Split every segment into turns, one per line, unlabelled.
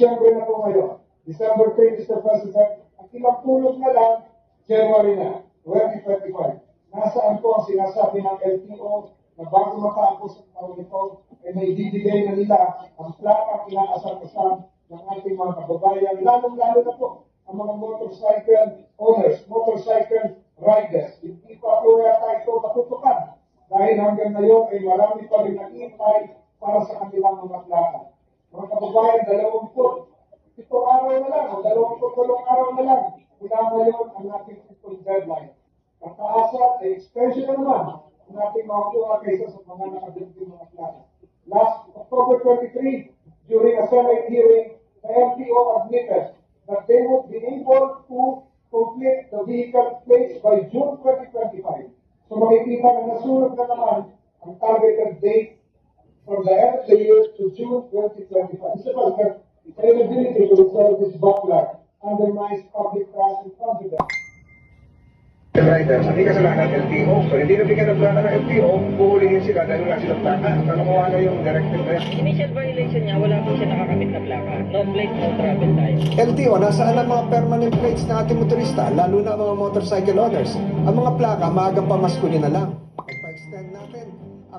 Disyembre na po ngayon. December 3, Mr. President. Ang ilang pulot na lang, January na, 2025. Nasaan po ang sinasabi ng LTO na bago matapos ang taon ito, ay may bibigay na nila ang plakang inaasam-asam ng ating mga kababayan, lalong-lalo na po ang mga motorcycle owners, motorcycle riders. Hindi pa po yata ito matutukan dahil hanggang ngayon ay marami pa rin nag-iintay para sa kanilang mga plaka. Mga kababayan, dalawang po, ito araw na lang, o dalawang po, dalawang araw na lang, mula ngayon ang ating itong deadline. Ang kaasa ay extension na naman ang ating makukuha kaysa sa mga nakabinting mga plaka. Last October 23, during a Senate hearing, the MPO admitted that they would be able to complete the vehicle plates by June 2025. So makikita na nasunod na naman ang targeted date from the end of the year to June 2025. Mr. President, the inability to resolve this backlog undermines public trust and confidence.
riders, hindi kasalanan ng LTO. So hindi nabigyan ng plaka ng LTO, buhulihin sila dahil wala silang plaka. Nakuha na yung directive na yan.
Initial violation niya, wala po siya nakakamit na plaka. No plate, no travel time.
LTO, nasaan ang mga permanent plates ng ating motorista, lalo na ang mga motorcycle owners? Ang mga plaka, maagang pamaskuli na lang.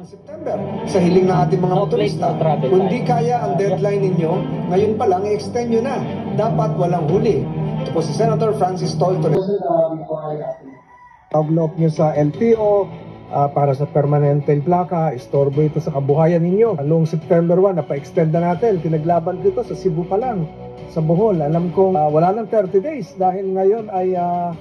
Ang September sa hiling ng ating mga motorista. Kung di kaya ang deadline ninyo, ngayon pa lang, i-extend nyo na. Dapat walang huli. Ito po si Senator Francis Tolton.
Uh,
Tawag nyo sa LTO ah, para sa permanenteng plaka, istorbo ito sa kabuhayan ninyo. Noong September 1, napa-extend na natin. Pinaglaban dito sa Cebu pa lang, sa Bohol. Alam kong ah, wala nang 30 days dahil ngayon ay ah,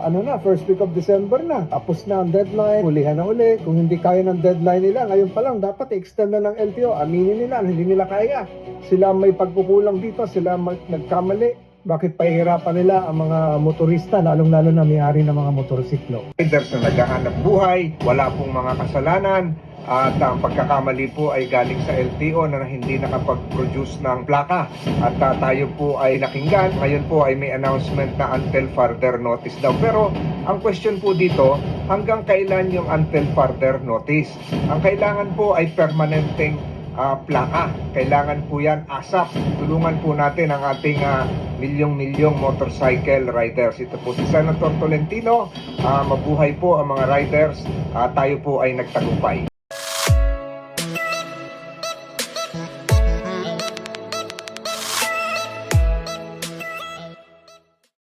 ano na, first week of December na. Tapos na ang deadline, hulihan na uli. Kung hindi kaya ng deadline nila, ngayon pa lang, dapat i-extend na ng LTO. Aminin nila, hindi nila kaya. Sila may pagkukulang dito, sila nagkamali. Bakit pahihirapan nila ang mga motorista, lalong-lalo na may-ari ng mga motorsiklo?
Riders na naghahanap buhay, wala pong mga kasalanan, at ang pagkakamali po ay galing sa LTO na hindi nakapag-produce ng plaka. At ah, tayo po ay nakinggan, ngayon po ay may announcement na until further notice daw. Pero ang question po dito, hanggang kailan yung until further notice? Ang kailangan po ay permanenteng ah, plaka. Kailangan po yan ASAP. Tulungan po natin ang ating ah, milyong-milyong motorcycle riders. Ito po si Senator Tolentino. Ah, mabuhay po ang mga riders. Ah, tayo po ay nagtagumpay.